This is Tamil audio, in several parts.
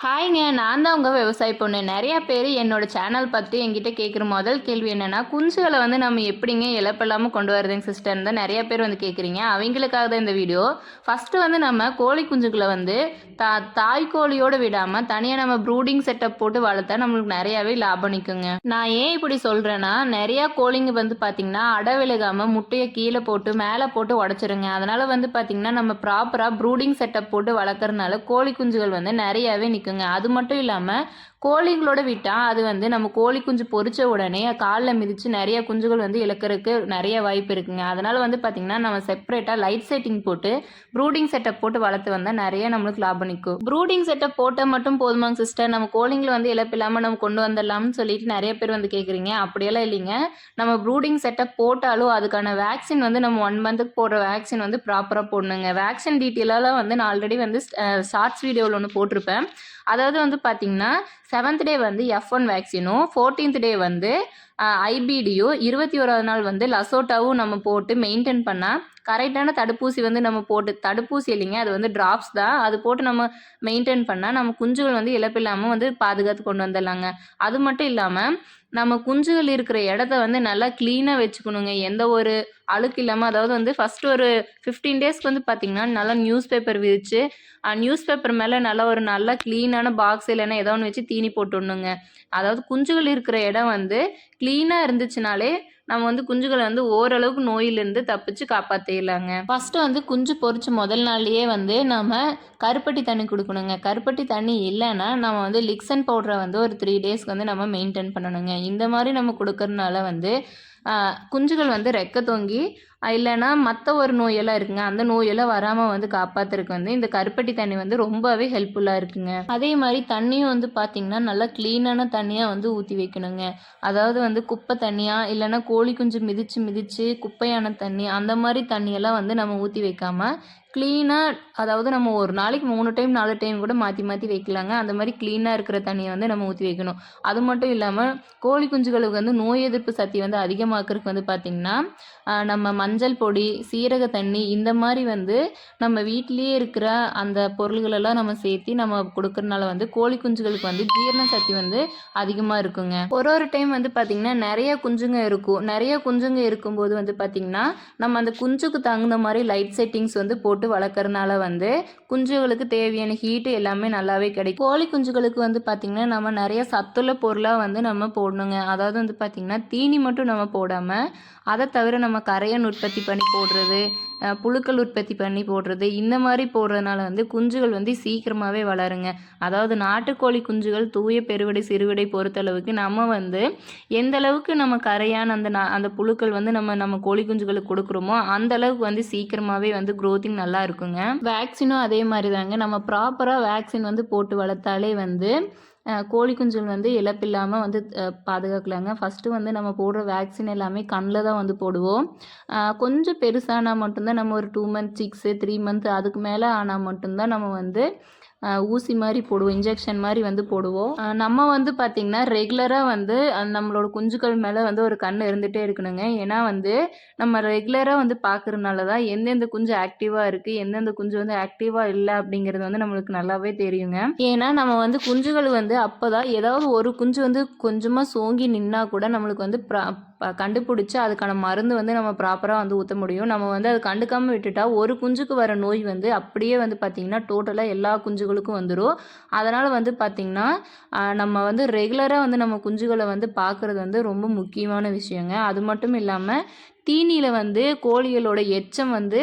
ஹாய்ங்க நான் தான் உங்கள் விவசாய பொண்ணு. நிறையா பேர் என்னோட சேனல் பற்றி என்கிட்ட கேட்குற முதல் கேள்வி என்னென்னா குஞ்சுகளை வந்து நம்ம எப்படிங்க இழப்பில்லாமல் கொண்டு வரதுங்க சிஸ்டர் தான் நிறையா பேர் வந்து கேட்குறீங்க அவங்களுக்காக தான் இந்த வீடியோ ஃபஸ்ட்டு வந்து நம்ம கோழி குஞ்சுகளை வந்து தா தாய் கோழியோடு விடாமல் தனியாக நம்ம ப்ரூடிங் செட்டப் போட்டு வளர்த்தா நம்மளுக்கு நிறையாவே லாபம் நிற்குங்க நான் ஏன் இப்படி சொல்கிறேன்னா நிறையா கோழிங்க வந்து பார்த்திங்கன்னா அடை விழுகாமல் முட்டையை கீழே போட்டு மேலே போட்டு உடச்சிருங்க. அதனால் வந்து பார்த்திங்கன்னா நம்ம ப்ராப்பராக ப்ரூடிங் செட்டப் போட்டு வளர்க்குறதுனால கோழி குஞ்சுகள் வந்து நிறையாவே இருக்குங்க. அது மட்டும் இல்லாமல் கோழிங்களோட விட்டால் அது வந்து நம்ம கோழி குஞ்சு பொறிச்ச உடனே காலில் மிதித்து நிறைய குஞ்சுகள் வந்து இழக்கிறதுக்கு நிறைய வாய்ப்பு இருக்குங்க. அதனால் வந்து பார்த்திங்கன்னா நம்ம செப்பரேட்டாக லைட் செட்டிங் போட்டு ப்ரூடிங் செட்டப் போட்டு வளர்த்து வந்தால் நிறைய நம்மளுக்கு லாபம் நிற்கும் ப்ரூடிங் செட்டப் போட்டால் மட்டும் போதுமாங்க சிஸ்டர் நம்ம கோழிங்களை வந்து இழப்பில்லாமல் நம்ம கொண்டு வந்துடலாம்னு சொல்லிட்டு நிறைய பேர் வந்து கேட்குறீங்க அப்படியெல்லாம் இல்லைங்க. நம்ம ப்ரூடிங் செட்டப் போட்டாலும் அதுக்கான வேக்சின் வந்து நம்ம ஒன் மந்த்துக்கு போடுற வேக்சின் வந்து ப்ராப்பராக போடணுங்க. வேக்சின் டீட்டெயிலெல்லாம் வந்து நான் ஆல்ரெடி வந்து ஷார்ட்ஸ் வீடியோவில் ஒன்று போட்டிருப்பேன். அதாவது வந்து பார்த்திங்கன்னா செவன்த் டே வந்து எஃப் ஒன் வேக்சினும் ஃபோர்டீன்த் டே வந்து ஐபிடியும் இருபத்தி ஓராவது நாள் வந்து லசோட்டாவும் நம்ம போட்டு மெயின்டைன் பண்ணால் கரெக்டான தடுப்பூசி வந்து நம்ம போட்டு தடுப்பூசி இல்லைங்க அது வந்து ட்ராப்ஸ் தான். அது போட்டு நம்ம மெயின்டைன் பண்ணால் நம்ம குஞ்சுகள் வந்து இழப்பில்லாமல் வந்து பாதுகாத்து கொண்டு வந்துடலாங்க. அது மட்டும் இல்லாமல் நம்ம குஞ்சுகள் இருக்கிற இடத்த வந்து நல்லா க்ளீனாக வச்சுக்கணுங்க. எந்த ஒரு அழுக்கு இல்லாமல் அதாவது வந்து ஃபர்ஸ்ட் ஒரு ஃபிஃப்டீன் டேஸ்க்கு வந்து பார்த்திங்கன்னா நல்லா நியூஸ் பேப்பர் விரித்து நியூஸ் பேப்பர் மேலே நல்லா ஒரு நல்ல க்ளீனான பாக்ஸ் இல்லைன்னா ஏதோ ஒன்று வச்சு தீனி போட்டுடணுங்க. அதாவது குஞ்சுகள் இருக்கிற இடம் வந்து க்ளீனாக இருந்துச்சுனாலே நம்ம வந்து குஞ்சுகளை வந்து ஓரளவுக்கு நோயிலிருந்து தப்பிச்சு காப்பாற்றிடலாங்க ஃபஸ்ட்டு வந்து குஞ்சு பொறிச்ச முதல் நாள்லேயே வந்து நம்ம கருப்பட்டி தண்ணி கொடுக்கணுங்க. கருப்பட்டி தண்ணி இல்லைன்னா நம்ம வந்து லிக்சன் பவுடரை வந்து ஒரு த்ரீ டேஸ்க்கு வந்து நம்ம மெயின்டைன் பண்ணணுங்க. இந்த மாதிரி நம்ம கொடுக்கறதுனால வந்து குஞ்சுகள் வந்து ரெக்க தொங்கி இல்லைன்னா மற்ற ஒரு நோயெல்லாம் இருக்குங்க. அந்த நோயெல்லாம் வராமல் வந்து காப்பாற்றுறதுக்கு வந்து இந்த கருப்பட்டி தண்ணி வந்து ரொம்பவே ஹெல்ப்ஃபுல்லாக இருக்குங்க. அதே மாதிரி தண்ணியும் வந்து பார்த்திங்கன்னா நல்லா க்ளீனான தண்ணியாக வந்து ஊற்றி வைக்கணுங்க. அதாவது வந்து குப்பை தண்ணியாக இல்லைன்னா கோழி குஞ்சு மிதித்து மிதித்து குப்பையான தண்ணி அந்த மாதிரி தண்ணியெல்லாம் வந்து நம்ம ஊற்றி வைக்காமல் க்ளீனாக அதாவது நம்ம ஒரு நாளைக்கு மூணு டைம் நாலு டைம் கூட மாற்றி மாற்றி வைக்கலாங்க. அந்த மாதிரி க்ளீனாக இருக்கிற தண்ணியை வந்து நம்ம ஊற்றி வைக்கணும். அது மட்டும் இல்லாமல் கோழி குஞ்சுகளுக்கு வந்து நோய் எதிர்ப்பு சக்தி வந்து அதிகமாக்குறதுக்கு வந்து பார்த்திங்கன்னா நம்ம மஞ்சள் பொடி சீரக தண்ணி இந்த மாதிரி வந்து நம்ம வீட்டிலேயே இருக்கிற அந்த பொருள்களெல்லாம் நம்ம சேர்த்து நம்ம கொடுக்கறனால வந்து கோழி குஞ்சுகளுக்கு வந்து ஜீரண சக்தி வந்து அதிகமாக இருக்குங்க. ஒரு ஒரு டைம் வந்து பார்த்திங்கன்னா நிறைய குஞ்சுங்க இருக்கும். நிறைய குஞ்சுங்க இருக்கும்போது வந்து பார்த்திங்கன்னா நம்ம அந்த குஞ்சுக்கு தகுந்த மாதிரி லைட் செட்டிங்ஸ் வந்து போட்டு வளர்க்குறனால வந்து குஞ்சுகளுக்கு தேவையான ஹீட்டு எல்லாமே நல்லாவே கிடைக்கும். கோழி குஞ்சுகளுக்கு வந்து பார்த்திங்கன்னா நம்ம நிறைய சத்துள்ள பொருளாக வந்து நம்ம போடணுங்க. அதாவது வந்து பார்த்திங்கன்னா தீனி மட்டும் நம்ம போடாமல் அதை தவிர நம்ம கரையன் உற்பத்தி பண்ணி போடுறது புழுக்கள் உற்பத்தி பண்ணி போடுறது இந்த மாதிரி போடுறதுனால வந்து குஞ்சுகள் வந்து சீக்கிரமாகவே வளருங்க. அதாவது நாட்டுக்கோழி குஞ்சுகள் தூய பெருவிடை சிறுவிடை பொறுத்தளவுக்கு நம்ம வந்து எந்த அளவுக்கு நம்ம கரையான அந்த அந்த புழுக்கள் வந்து நம்ம நம்ம கோழி குஞ்சுகளுக்கு கொடுக்குறோமோ அந்த அளவுக்கு வந்து சீக்கிரமாகவே வந்து க்ரோத்திங் நல்லா இருக்குங்க. வேக்சினும் அதே மாதிரி தாங்க. நம்ம ப்ராப்பராக வேக்சின் வந்து போட்டு வளர்த்தாலே வந்து கோழி குஞ்சுகள் வந்து இழப்பில்லாமல் வந்து பாதுகாக்கலாங்க. ஃபஸ்ட்டு வந்து நம்ம போடுற வேக்சின் எல்லாமே கண்ணில் தான் வந்து போடுவோம். கொஞ்சம் பெருசானால் மட்டும்தான் நம்ம ஒரு two month six three month அதுக்கு மேலே ஆனால் மட்டும்தான் நம்ம வந்து ஊசி மாதிரி போடுவோம் இன்ஜெக்ஷன் மாதிரி வந்து போடுவோம். நம்ம வந்து பார்த்திங்கன்னா ரெகுலராக வந்து நம்மளோட குஞ்சுகள் மேலே வந்து ஒரு கண் இருந்துகிட்டே இருக்கணுங்க. ஏன்னா வந்து நம்ம ரெகுலராக வந்து பார்க்குறதுனால தான் எந்தெந்த குஞ்சு ஆக்டிவாக இருக்குது எந்தெந்த குஞ்சு வந்து ஆக்டிவாக இல்லை அப்படிங்கிறது வந்து நம்மளுக்கு நல்லாவே தெரியுங்க. ஏன்னா நம்ம வந்து குஞ்சுகள் வந்து அப்போ தான் ஏதாவது ஒரு குஞ்சு வந்து கொஞ்சமாக சோங்கி நின்னா கூட நம்மளுக்கு வந்து கண்டுபிடிச்சி அதுக்கான மருந்து வந்து நம்ம ப்ராப்பராக வந்து ஊற்ற முடியும். நம்ம வந்து அதை கண்டுக்காமல் விட்டுட்டா ஒரு குஞ்சுக்கு வர நோய் வந்து அப்படியே வந்து பார்த்திங்கன்னா டோட்டலாக எல்லா குஞ்சுகளுக்கும் வந்துடும் அதனால் வந்து பார்த்திங்கன்னா நம்ம வந்து ரெகுலராக வந்து நம்ம குஞ்சுகளை வந்து பார்க்குறது வந்து ரொம்ப முக்கியமான விஷயங்க. அது மட்டும் இல்லாமல் தீனியில் வந்து கோழிகளோட எச்சம் வந்து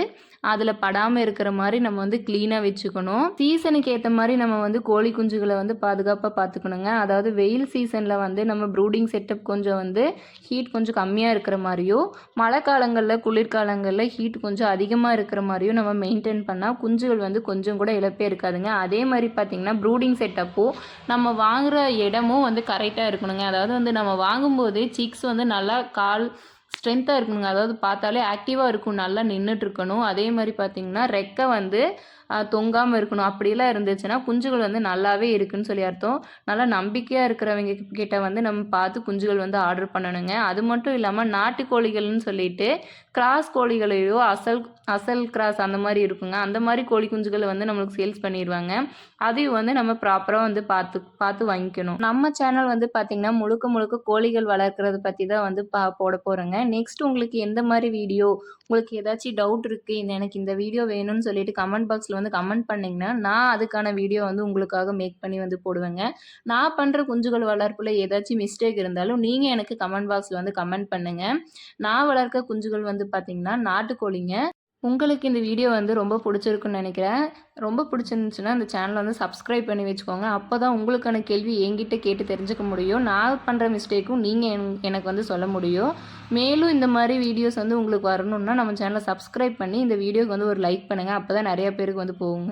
அதில் படாமல் இருக்கிற மாதிரி நம்ம வந்து க்ளீனாக வச்சுக்கணும். சீசனுக்கு ஏற்ற மாதிரி நம்ம வந்து கோழி குஞ்சுகளை வந்து பாதுகாப்பாக பார்த்துக்கணுங்க அதாவது வெயில் சீசனில் வந்து நம்ம ப்ரூடிங் செட்டப் கொஞ்சம் வந்து ஹீட் கொஞ்சம் கம்மியாக இருக்கிற மாதிரியும் மழை காலங்களில் குளிர்காலங்களில் ஹீட் கொஞ்சம் அதிகமாக இருக்கிற மாதிரியும் நம்ம மெயின்டைன் பண்ணால் குஞ்சுகள் வந்து கொஞ்சம் கூட இழப்பே இருக்காதுங்க. அதே மாதிரி பார்த்திங்கன்னா ப்ரூடிங் செட்டப்போ நம்ம வாங்குகிற இடமும் வந்து கரெக்டாக இருக்கணுங்க. அதாவது வந்து நம்ம வாங்கும்போது சிக்ஸ் வந்து நல்லா கால் ஸ்ட்ரென்த்தாக இருக்கணுங்க. அதாவது பார்த்தாலே ஆக்டிவாக இருக்கும் நல்லா நின்றுட்டு இருக்கணும் அதே மாதிரி பார்த்திங்கன்னா ரெக்கை வந்து தொங்காமல் இருக்கணும். அப்படிலாம் இருந்துச்சுன்னா குஞ்சுகள் வந்து நல்லாவே இருக்குன்னு சொல்லி அர்த்தம். நல்லா நம்பிக்கையாக இருக்கிறவங்க கிட்ட வந்து நம்ம பார்த்து குஞ்சுகள் வந்து ஆர்டர் பண்ணணுங்க. அது மட்டும் இல்லாமல் நாட்டுக்கோழிகள்னு சொல்லிட்டு கிராஸ் கோழிகளையோ அசல் அசல் கிராஸ் அந்த மாதிரி இருக்குங்க. அந்த மாதிரி கோழி குஞ்சுகளை வந்து நம்மளுக்கு சேல்ஸ் பண்ணிடுவாங்க. அதையும் வந்து நம்ம ப்ராப்பராக வந்து பார்த்து பார்த்து வாங்கிக்கணும். நம்ம சேனல் வந்து பார்த்திங்கன்னா முழுக்க முழுக்க கோழிகள் வளர்க்குறத பற்றி தான் வந்து பா போட போகிறோங்க நெக்ஸ்ட் உங்களுக்கு எந்த மாதிரி வீடியோ உங்களுக்கு ஏதாச்சும் டவுட் இருக்குது இந்த எனக்கு இந்த வீடியோ வேணும்னு சொல்லிட்டு கமெண்ட் பாக்ஸில் வந்து கமெண்ட் பண்ணிங்கன்னா நான் அதுக்கான வீடியோ வந்து உங்களுக்காக மேக் பண்ணி வந்து போடுவேங்க. நான் பண்ணுற குஞ்சுகள் வளர்ப்பில் ஏதாச்சும் மிஸ்டேக் இருந்தாலும் நீங்கள் எனக்கு கமெண்ட் பாக்ஸில் வந்து கமெண்ட் பண்ணுங்கள் நான் வளர்க்க குஞ்சுகள் வந்து பார்த்திங்கன்னா நாட்டுக்கோழிங்க. உங்களுக்கு இந்த வீடியோ வந்து ரொம்ப பிடிச்சிருக்குன்னு நினைக்கிறேன். ரொம்ப பிடிச்சிருந்துச்சுன்னா இந்த சேனலை வந்து சப்ஸ்கிரைப் பண்ணி வச்சுக்கோங்க. அப்போ தான் உங்களுக்கான கேள்வி என்கிட்ட கேட்டு தெரிஞ்சுக்க முடியும். நான் பண்ணுற மிஸ்டேக்கும் நீங்கள் எனக்கு வந்து சொல்ல முடியும். மேலும் இந்த மாதிரி வீடியோஸ் வந்து உங்களுக்கு வரணுன்னா நம்ம சேனலை சப்ஸ்கிரைப் பண்ணி இந்த வீடியோக்கு வந்து ஒரு லைக் பண்ணுங்கள் அப்போ தான் நிறையா பேருக்கு வந்து போகுங்க.